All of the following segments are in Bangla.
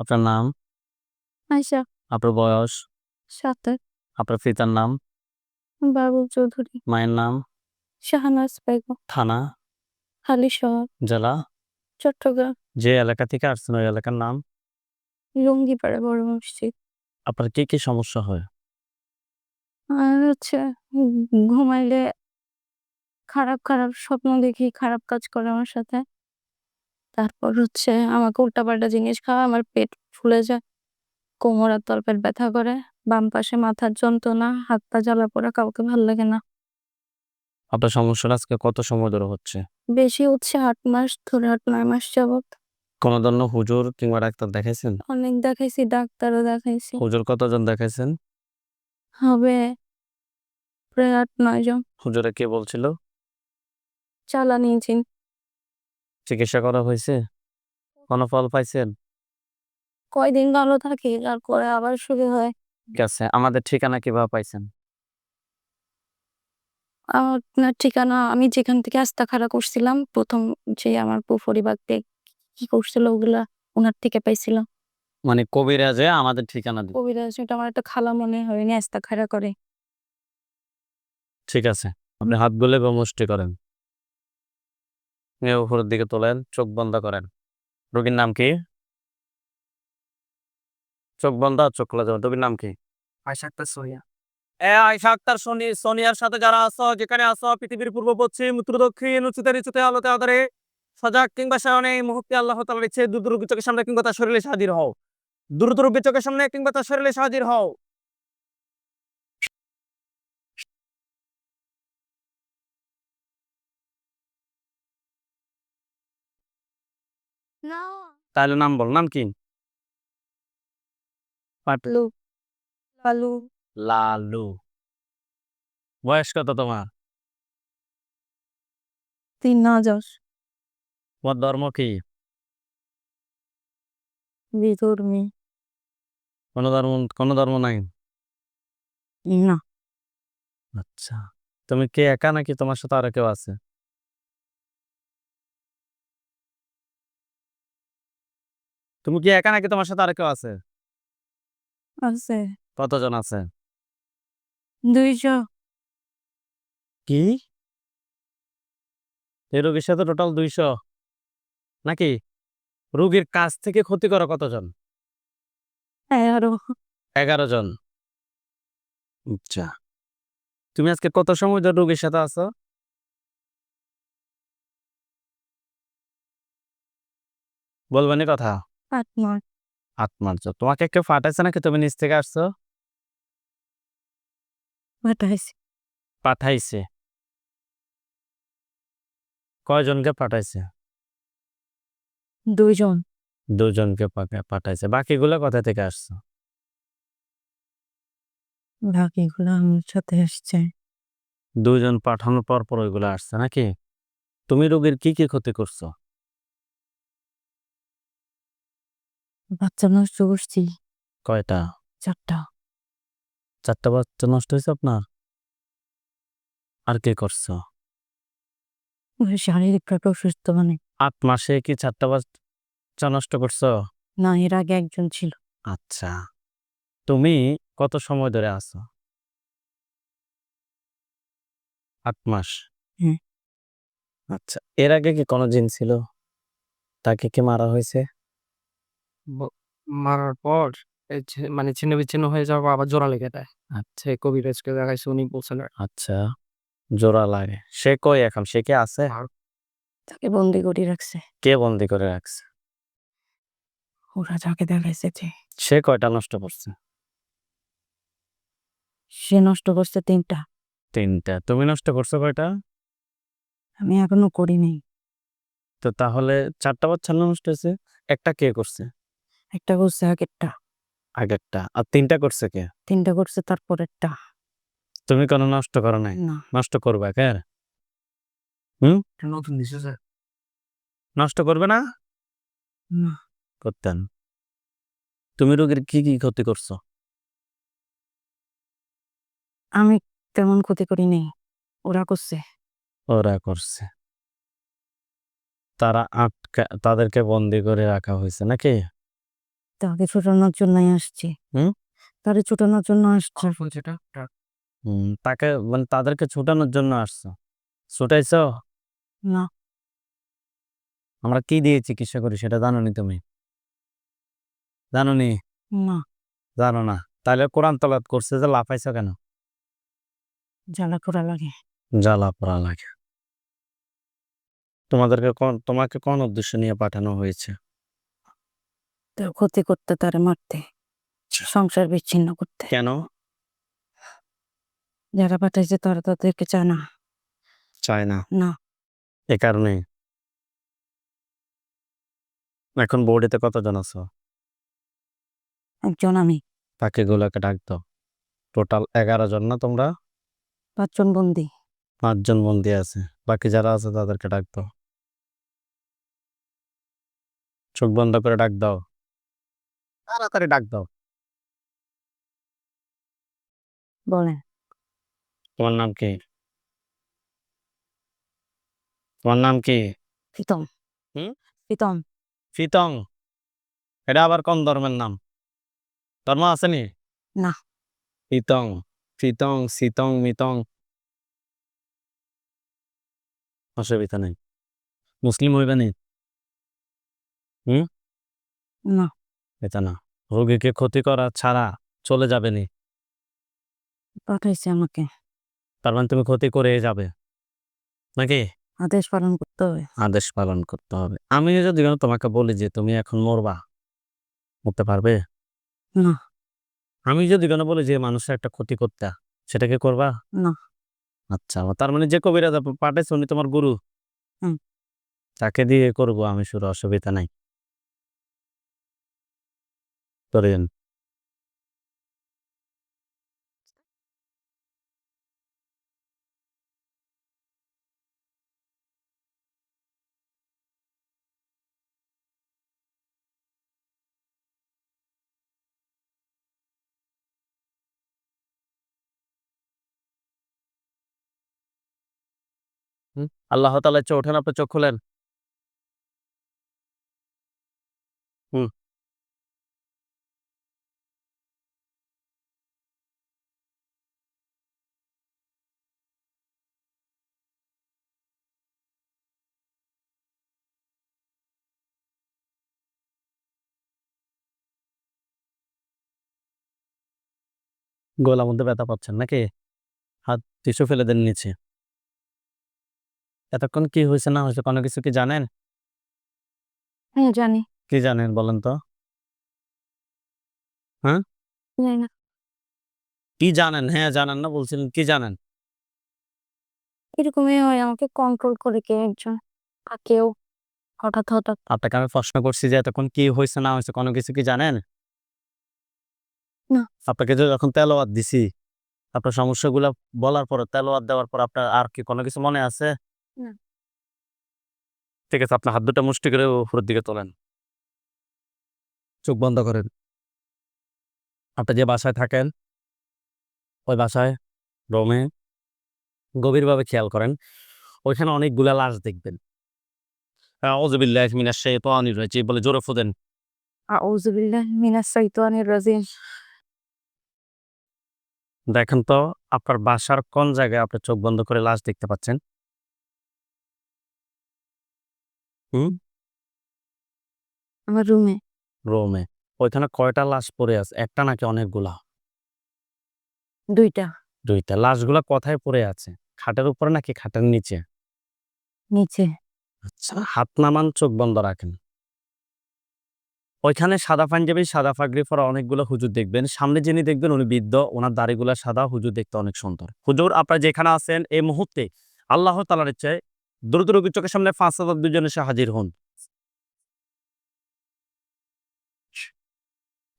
আপনার নাম? আয়শা। আপনার বয়স? সাতার আপনার পিতার নাম? বাবুল চৌধুরী। মায়ের নাম? শাহানাজ বেগম। থানা? হালিশহর জেলা? চট্টগ্রাম। যে এলাকা থেকে আসছেন ওই এলাকার নাম? লুঙ্গিপাড়া বড় মসজিদ। আপনার কি কি সমস্যা হয়? আর হচ্ছে ঘুমাইলে খারাপ খারাপ স্বপ্ন দেখি খারাপ কাজ করে আমার সাথে। তারপর হচ্ছে আমাকে উল্টাপাল্টা জিনিস খাওয়া আমার পেট ফুলে যায়। কোমর আর তলপেট ব্যথা করে বাম পাশে মাথার যন্ত্রণা হাত পা জ্বালা পোড়া কাউকে ভালো লাগে না। আপনার সমস্যাটা আজকে কত সময় ধরে হচ্ছে? বেশি হচ্ছে আট মাস ধরে আট নয় মাস যাবত কোনো ধরনের হুজুর কিংবা ডাক্তার দেখাইছেন? অনেক দেখাইছি ডাক্তারও দেখাইছি। হুজুর কতজন দেখাইছেন? হবে প্রায় আট নয় জন। হুজুরে কে বলছিল? চালানি ইঞ্জিন। চিকিৎসা করা হয়েছে? কোনো ফল পাইছেন? কয়দিন ভালো থাকি তারপরে আবার শুরু হয়। ঠিক আছে আমাদের ঠিকানা কীভাবে পাইছেন? আপনার ঠিকানা আমি যেখান থেকে আস্তা খাড়া করছিলাম প্রথম যে আমার পরিবারকে কি করছিল ওগুলা ওনার থেকে পাইছিলাম। মানে কবিরাজে আমাদের ঠিকানা দিন কবিরাজ এটা আমার একটা খালা মনে হয় উনি আস্তা খাড়া করে। ঠিক আছে আপনি হাত গুলে বা মুষ্টি করেন। এ উপরের দিকে তোলেন চোখ বন্ধ করেন। রোগীর নাম কি? চোখ বন্ধ আর চোখ খোলা যাবে। রোগীর নাম কি? আয়শা আক্তার সোনিয়া আয়সা আক্তার সোনি সোনিয়ার সাথে যারা আছো যেখানে আছো পৃথিবীর পূর্ব পশ্চিম উত্তর দক্ষিণ উঁচুতে নিচুতে আলোতে আদরে সজাগ কিংবা সায়নে এই মুহূর্তে আল্লাহ চোখের সামনে কিংবা তার শরীরে হাজির হও। চোখের সামনে কিংবা তার শরীরে হাজির হও। তাহলে নাম বল নাম কি? লালু। লালু। লালু। বয়স কত তোমার? তিন হাজার। তোমার ধর্ম কি? বিধর্মী। কোনো ধর্ম কোনো ধর্ম নাই? না। আচ্ছা। তুমি কে একা নাকি তোমার সাথে আরও কেউ আছে? তুমি কি একা নাকি তোমার সাথে আর কেউ আছে? আছে। কতজন আছে? দুইশো। কি? এই রোগীর সাথে টোটাল দুইশো। নাকি? রোগীর কাছ থেকে ক্ষতি করা কতজন? এগারো। এগারো জন। আচ্ছা। তুমি আজকে কত সময় ধরে রোগীর সাথে আছো? বলবেনি কথা। আট মাস। তোমাকে কেউ ফাটাইছে নাকি? তুমি নিচ থেকে আসছো? পাঠাইছি। পাঠাইছে? কয়জনকে পাঠাইছে? দুইজন। দুজনকে পাঠাইছে। বাকিগুলো কোথা থেকে আসছো? বাকিগুলো আমার সাথে আসছে। দুজন পাঠানোর পর পর ওইগুলো আসছে নাকি? তুমি রোগীর কি কি ক্ষতি করছ? বাচ্চা নষ্ট করছি। কয়টা? চারটা। চারটা বাচ্চা নষ্ট হয়েছে আপনার? আর কি করছ? শারীরিকভাবে অসুস্থ মানে। আট মাসে কি চারটা বাচ্চা নষ্ট করছ? না এর আগে একজন ছিল। আচ্ছা। তুমি কত সময় ধরে আছো? আট মাস। আচ্ছা এর আগে কি কোনো জিন ছিল? তাকে কি মারা হয়েছে? ব- মারার পর এই ছি- মানে ছিন্ন বিচ্ছিন্ন হয়ে যাওয়া আবার জোড়া লেগে দেয় আচ্ছা। কবিরাজকে দেখাইছে উনি বলছেন আচ্ছা জোড়া লাগে। সে কই এখন? সে কি আছে? তাকে বন্দি করে রাখছে। কে বন্দি করে রাখছে? ওরা যাকে দেখাইছে যে সে কয়টা নষ্ট করছে? সে নষ্ট করছে তিনটা। তিনটা। তুমি নষ্ট করছ কয়টা? আমি এখনও করিনি। তো তাহলে চারটা বাচ্চা নষ্ট হয়েছে একটা কে করছে? একটা করছে আগেরটা। আগেরটা। আর তিনটা করছে কে? তিনটা করছে তারপরেরটা। তুমি কোনো নষ্ট করো নাই? না। নষ্ট করবে কে? হুম? নতুন দিছে স্যার নষ্ট করবে না? না। করতেন। তুমি রোগীর কি কি ক্ষতি করছ? আমি তেমন ক্ষতি করিনি ওরা করছে। ওরা করছে। তারা আটকা তাদেরকে বন্দি করে রাখা হয়েছে নাকি? তাকে ছোটানোর জন্যই আসছি। হুম? তারে ছোটানোর জন্য আসছে? হুম, তাকে মানে তাদেরকে ছুটানোর জন্য আসছো। ছুটাইছো? না। আমরা কি দিয়ে চিকিৎসা করি সেটা জানো নি তুমি? জানো নি। না জানো না। তাহলে কোরআন তলাত করছে যে লাফাইছো কেন? জ্বালা করা লাগে। জ্বালা পড়া লাগে। তোমাদেরকে কোন তোমাকে কোন উদ্দেশ্য নিয়ে পাঠানো হয়েছে? তার ক্ষতি করতে তারে মারতে সংসার বিচ্ছিন্ন করতে। কেন? যারা পাঠাইছে তারা তাদেরকে চায় না। চায় না? না। এ কারণে? এখন বোর্ডেতে কতজন আছো? একজন আমি। তাকে গুলাকে ডাক দাও। টোটাল এগারো জন না তোমরা? পাঁচজন বন্দি। পাঁচজন বন্দি আছে। বাকি যারা আছে তাদেরকে ডাক দাও। চোখ বন্ধ করে ডাক দাও। তাড়াতাড়ি ডাক দাও। বলেন। তোমার নাম কি? তোমার নাম কি? প্রীতম। হুম? প্রীতম। ফিতং এটা আবার কোন ধর্মের নাম? ধর্ম আসেনি না। ফিতং ফিতং সিতং মিতং। অসুবিধা নেই। মুসলিম হইবে নি? না। এটা না রোগীকে ক্ষতি করা ছাড়া চলে যাবে নি পাঠাইছে আমাকে। তার মানে তুমি ক্ষতি করে যাবে। নাকি? আদেশ পালন করতে হবে। আদেশ পালন করতে হবে। আমি যদি তোমাকে বলি যে তুমি এখন মরবা মরতে পারবে? না। আমি যদি কেন বলি যে মানুষের একটা ক্ষতি করতে সেটাকে করবা? না। আচ্ছা তার মানে যে কবিরা পাঠাইছে উনি তোমার গুরু। তাকে দিয়ে করব আমি শুরু অসুবিধা নাই। করেন আল্লাহ তালা চোখ ওঠেন আপনি চোখ খুলেন। হুম। গলার মধ্যে ব্যথা পাচ্ছেন নাকি? হাত টিস্যু ফেলে দেন নিচে। এতক্ষণ কি হয়েছে না হয়েছে কোনো কিছু কি জানেন? হ্যাঁ জানি। কি জানেন বলেন তো? হ্যাঁ? কি জানেন? হ্যাঁ জানেন না বলছিলেন কি জানেন? এরকমই হয় আমাকে কন্ট্রোল করে কেউ একজন বা কেউ হঠাৎ হঠাৎ। আপনাকে আমি প্রশ্ন করছি যে এতক্ষণ কি হয়েছে না হয়েছে কোনো কিছু কি জানেন? না। আপনাকে যে যখন তেলোয়াত দিছি আপনার সমস্যাগুলো বলার পরে তেলোয়াত দেওয়ার পর আপনার আর কি কোনো কিছু মনে আছে? না। ঠিক আছে আপনার হাত দুটো মুষ্টি করে উপরের দিকে তোলেন। চোখ বন্ধ করেন। আপনি যে বাসায় থাকেন ওই বাসায় রোমে গভীরভাবে খেয়াল করেন ওইখানে অনেকগুলা লাশ দেখবেন। আউযুবিল্লাহি মিনাশ শাইতানির রাজিম বলে জোরে ফুদেন। আউযুবিল্লাহ মিনাশ শাইতানির রাজিম। দেখেন তো আপনার বাসার কোন জায়গায় আপনি চোখ বন্ধ করে লাশ দেখতে পাচ্ছেন? হুম আমার রুমে। রোমে। ওইখানে কয়টা লাশ পড়ে আছে? একটা নাকি অনেকগুলা? দুইটা। দুইটা। লাশগুলা কোথায় পড়ে আছে? খাটের উপরে নাকি খাটের নিচে? নিচে। আচ্ছা হাত নামান চোখ বন্ধ রাখেন। ওইখানে সাদা পাঞ্জাবি, সাদা পাগড়ি পরা অনেকগুলো হুজুর দেখবেন। সামনে যিনি দেখবেন উনি বৃদ্ধ, ওনার দাড়িগুলা সাদা, হুজুর দেখতে অনেক সুন্দর। হুজুর, আপনারা যেখানে আছেন এই মুহূর্তে আল্লাহ তালার ইচ্ছায় দ্রুত রোগীর চোখের সামনে পাঁচ হাজার দুজন এসে হাজির হন।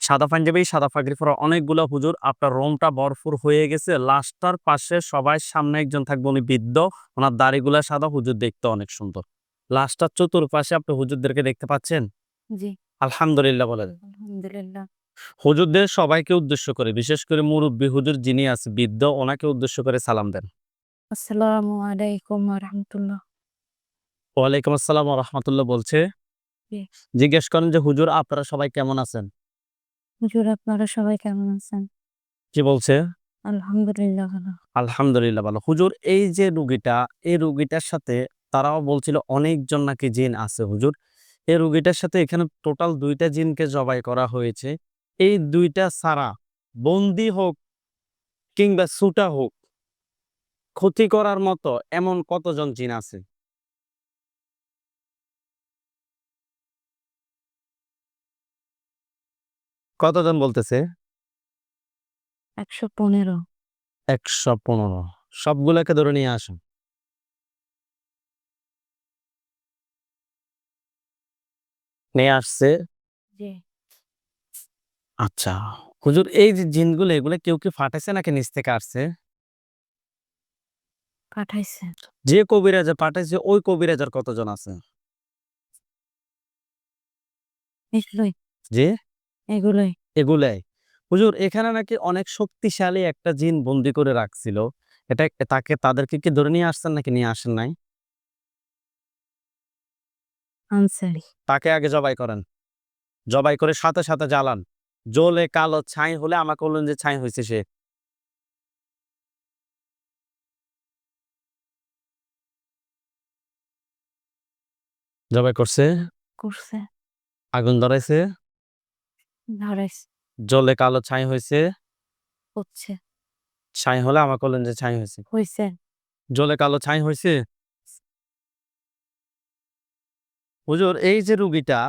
সাদা পাঞ্জাবি, সাদা পাগড়ি পরা অনেকগুলো হুজুর, আপনার রোমটা ভরপুর হয়ে গেছে। লাস্টার পাশে সবাই সামনে একজন থাকবে, উনি বৃদ্ধ, ওনার দাড়িগুলা সাদা, হুজুর দেখতে অনেক সুন্দর। লাস্টার চতুর্পাশে আপনি হুজুরদেরকে দেখতে পাচ্ছেন? জি। আলহামদুলিল্লাহ বলেন আলহামদুলিল্লাহ। হুজুরদের সবাইকে উদ্দেশ্য করে বিশেষ করে মুরব্বী হুজুর যিনি আছে বৃদ্ধ ওনাকে উদ্দেশ্য করে সালাম দেন। আসসালামু আলাইকুম ওয়া রাহমাতুল্লাহ ওয়ালাইকুম আসসালাম রহমতুল্লাহ বলছে। জিজ্ঞেস করেন যে হুজুর আপনারা সবাই কেমন আছেন? হুজুর আপনারা সবাই কেমন আছেন? কি বলছে? আলহামদুলিল্লাহ ভালো। আলহামদুলিল্লাহ ভালো। হুজুর এই যে রুগীটা এই রুগীটার সাথে তারাও বলছিল অনেকজন নাকি জিন আছে হুজুর। এই রুগীটার সাথে এখানে টোটাল দুইটা জিনকে জবাই করা হয়েছে। এই দুইটা ছাড়া বন্দি হোক কিংবা সুটা হোক ক্ষতি করার মতো এমন কতজন জিন আছে? কতজন বলতেছে? একশো পনেরো। একশো পনেরো। সবগুলোকে ধরে নিয়ে আসুন। নিয়ে আসছে। আচ্ছা হুজুর এই যে জিনগুলো এগুলো কেউ কি ফাটাইছে নাকি নিচ থেকে আসছে? পাঠাইছে যে কবিরাজে পাঠাইছে ওই কবিরাজার কতজন আছে? যে? এগুলোই। এগুলাই। হুজুর এখানে নাকি অনেক শক্তিশালী একটা জিন বন্দি করে রাখছিল। এটা তাকে তাদেরকে কি ধরে নিয়ে আসছেন নাকি নিয়ে আসেন নাই? আনসারি। তাকে আগে জবাই করেন। জবাই করে সাথে সাথে জ্বালান। জ্বলে কালো ছাই হলে আমাকে বললেন যে ছাই হয়েছে সে। জবাই করছে? করছে। আগুন ধরাইছে? ধরাইছে। জ্বলে কালো ছাই হয়েছে? হচ্ছে। ছাই হলে আমাকে বললেন যে ছাই হয়েছে। হয়েছে। জ্বলে কালো ছাই হয়েছে? হুজুর এই যে রুগীটা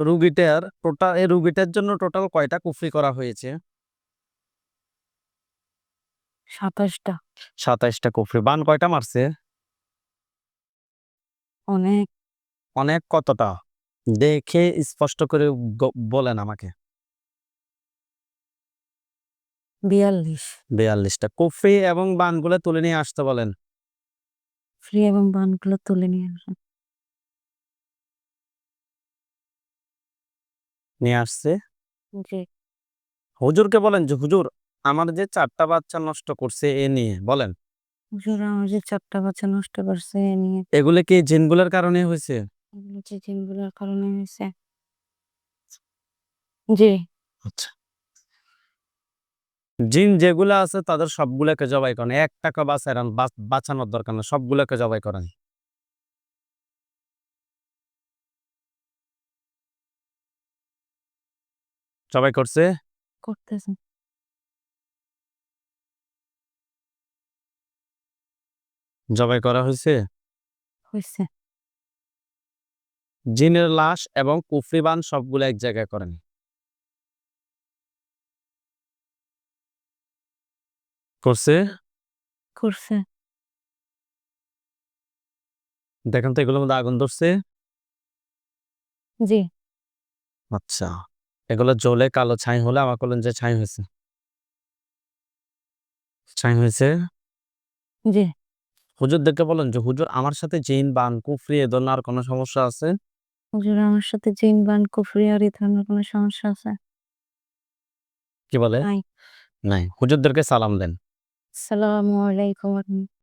রুগীটার টোটাল এই রুগীটার জন্য টোটাল কয়টা কুফরি করা হয়েছে? সাতাশটা। সাতাইশটা কুফরি। বান কয়টা মারছে? অনেক। অনেক কতটা? দেখে স্পষ্ট করে বলেন আমাকে। বিয়াল্লিশ। বিয়াল্লিশটা। কুফরি এবং বানগুলো তুলে নিয়ে আসতে বলেন। ফ্রি এবং বানগুলো তুলে নিয়ে আসেন নিয়ে আসছে? জি। হুজুরকে বলেন যে হুজুর আমার যে চারটা বাচ্চা নষ্ট করছে এ নিয়ে বলেন। হুজুর আমার যে চারটা বাচ্চা নষ্ট করছে এ নিয়ে। এগুলো কি জিনগুলোর কারণে হয়েছে? এগুলো যে জিনগুলোর কারণে হয়েছে। জি। আচ্ছা। জিন যেগুলো আছে তাদের সবগুলোকে জবাই করেন। এক টাকা বাঁচান বাঁচানোর দরকার না সবগুলোকে জবাই করেন। জবাই করছে? করতেছে। জবাই করা হয়েছে? হয়েছে। জিনের লাশ এবং কুফরিবান সবগুলো এক জায়গায় করেন। করছে? করছে। দেখেন তো এগুলোর মধ্যে আগুন ধরছে। জি। আচ্ছা এগুলো জ্বলে কালো ছাই হলে আমার বললেন যে ছাই হয়েছে। ছাই হয়েছে। জি। হুজুরদেরকে বলেন যে হুজুর আমার সাথে জিন বান কুফরি এ ধরনের আর কোনো সমস্যা আছে? হুজুর আমার সাথে জিন বান কুফরি আর এই ধরনের কোনো সমস্যা আছে? কি বলে? নাই। নাই। হুজুরদেরকে সালাম দেন। আসসালামু আলাইকুম।